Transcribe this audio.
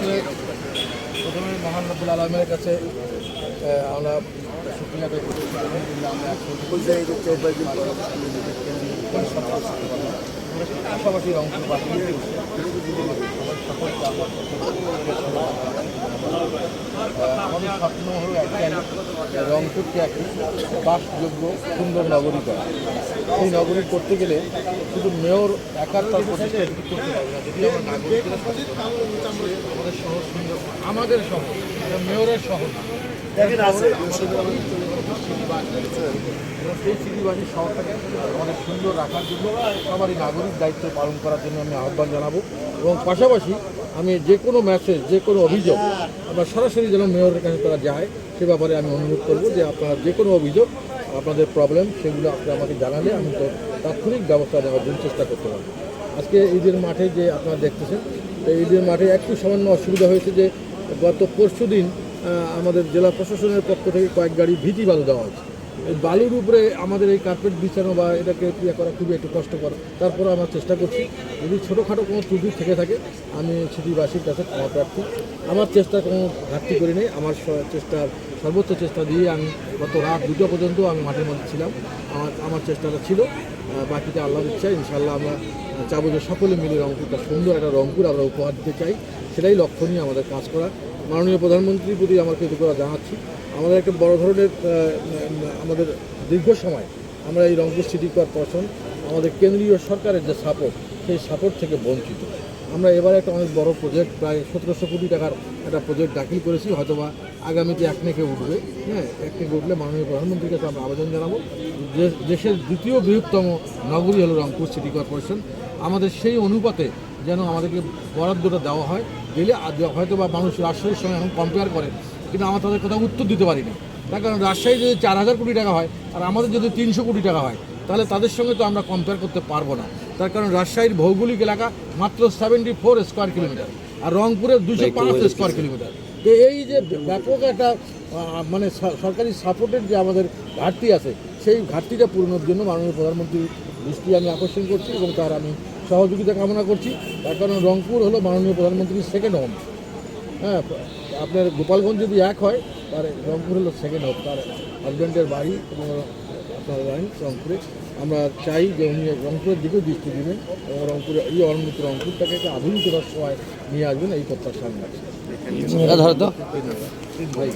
আসলে প্রথমে মহান রব্বুল আলমের কাছে আমরা শুক্রিয়া আদায় অংশ আমরা এখন পাশাপাশি সকলকে আমাদের স্বপ্ন হলো একটাই রংপুরকে একটি বাসযোগ্য সুন্দর নগরী করা সেই নগরী করতে গেলে শুধু মেয়র একার তার প্রচেষ্টা করতে পারবে না। যদি আমরা নাগরিকরা আমাদের শহর সুন্দর আমাদের শহর মেয়রের শহর। এবং সেই সিটিবাসী শহরটাকে আমাদের সুন্দর রাখার জন্য সবারই নাগরিক দায়িত্ব পালন করার জন্য আমি আহ্বান জানাব। এবং পাশাপাশি আমি যে কোনো মেসেজ যে কোনো অভিযোগ, আমরা সরাসরি যেন মেয়রের কাছে তারা যায়, সে ব্যাপারে আমি অনুরোধ করব যে আপনার যে কোনো অভিযোগ, আপনাদের প্রবলেম সেগুলো আপনারা আমাকে জানালে আমি তো তাৎক্ষণিক ব্যবস্থা নেওয়ার জন্য চেষ্টা করতে পারব। আজকে ঈদের মাঠে যে আপনারা দেখতেছেন, তো ঈদের মাঠে একটু সামান্য অসুবিধা হয়েছে যে গত পরশু দিন আমাদের জেলা প্রশাসনের পক্ষ থেকে কয়েক গাড়ি ভিটি বালু দেওয়া হয়েছে। বালুর উপরে আমাদের এই কার্পেট বিছানো বা এটাকে ক্রিয়া করা খুবই একটু কষ্টকর। তারপরে আমরা চেষ্টা করছি। যদি ছোটোখাটো কোনো ত্রুটি থেকে থাকে, আমি সিটিবাসীর কাছে ক্ষমা প্রার্থী। আমার চেষ্টা কোনো ঘাটতি করি নেই। আমার চেষ্টার সর্বোচ্চ চেষ্টা দিয়ে আমি গত রাত দুটো পর্যন্ত আমি মাঠের মধ্যে ছিলাম। আমার আমার চেষ্টাটা ছিল। বাকিটা আল্লাহর ইচ্ছা। ইনশাল্লাহ আমরা চাবো যে সকলে মিলে রংপুরটা সুন্দর একটা রংপুর আমরা উপহার দিতে চাই। সেটাই লক্ষ্য নিয়ে আমাদের কাজ করা। মাননীয় প্রধানমন্ত্রীর প্রতি আমার কৃতজ্ঞতা জানাচ্ছি। আমাদের একটা বড় ধরনের আমাদের দীর্ঘ সময় আমরা এই রংপুর সিটি কর্পোরেশন, আমাদের কেন্দ্রীয় সরকারের যে সাপোর্ট সেই সাপোর্ট থেকে বঞ্চিত। আমরা এবারে একটা অনেক বড় প্রজেক্ট প্রায় সতেরোশো কোটি টাকার একটা প্রজেক্ট দাখিল করেছি, হয়তোবা আগামীতে এক নেকে উঠবে। হ্যাঁ এক নেকে উঠলে মাননীয় প্রধানমন্ত্রীর কাছে আমরা আবেদন জানাব। যে দেশের দ্বিতীয় বৃহত্তম নগরী হলো রংপুর সিটি কর্পোরেশন। আমাদের সেই অনুপাতে যেন আমাদেরকে বরাদ্দটা দেওয়া হয় আদ- হয়তো বা মানুষ রাজশাহীর সঙ্গে এখন কম্পেয়ার করে কিন্তু আমরা তাদের কথা উত্তর দিতে পারি না তার কারণ রাজশাহী যদি চার হাজার কোটি টাকা হয় আর আমাদের যদি তিনশো কোটি টাকা হয় তাহলে তাদের সঙ্গে তো আমরা কম্পেয়ার করতে পারব না। তার কারণ রাজশাহীর ভৌগোলিক এলাকা মাত্র সেভেন্টি ফোর স্কোয়ার কিলোমিটার আর রংপুরের দুশো পাঁচ স্কোয়ার কিলোমিটার তো এই যে ব্যাপক একটা মানে সরকারি সাপোর্টের যে আমাদের ঘাটতি আছে সেই ঘাটতিটা পূরণের জন্য মাননীয় প্রধানমন্ত্রীর দৃষ্টি আমি আকর্ষণ করছি এবং তার আমি সহযোগিতা কামনা করছি। তার কারণ রংপুর হলো মাননীয় প্রধানমন্ত্রীর সেকেন্ড হোম হ্যাঁ আপনার গোপালগঞ্জ যদি এক হয় তার রংপুর হলো সেকেন্ড হোম তার হাজব্যান্ডের বাড়ি এবং আপনার বাড়ি রংপুরে। আমরা চাই যে উনি রংপুরের দিকেও দৃষ্টি দেবেন এবং রংপুরে এই অনুন্নত রংপুরটাকে একটা আধুনিকতার সময় নিয়ে আসবেন এই প্রত্যাশা আমি ভাই।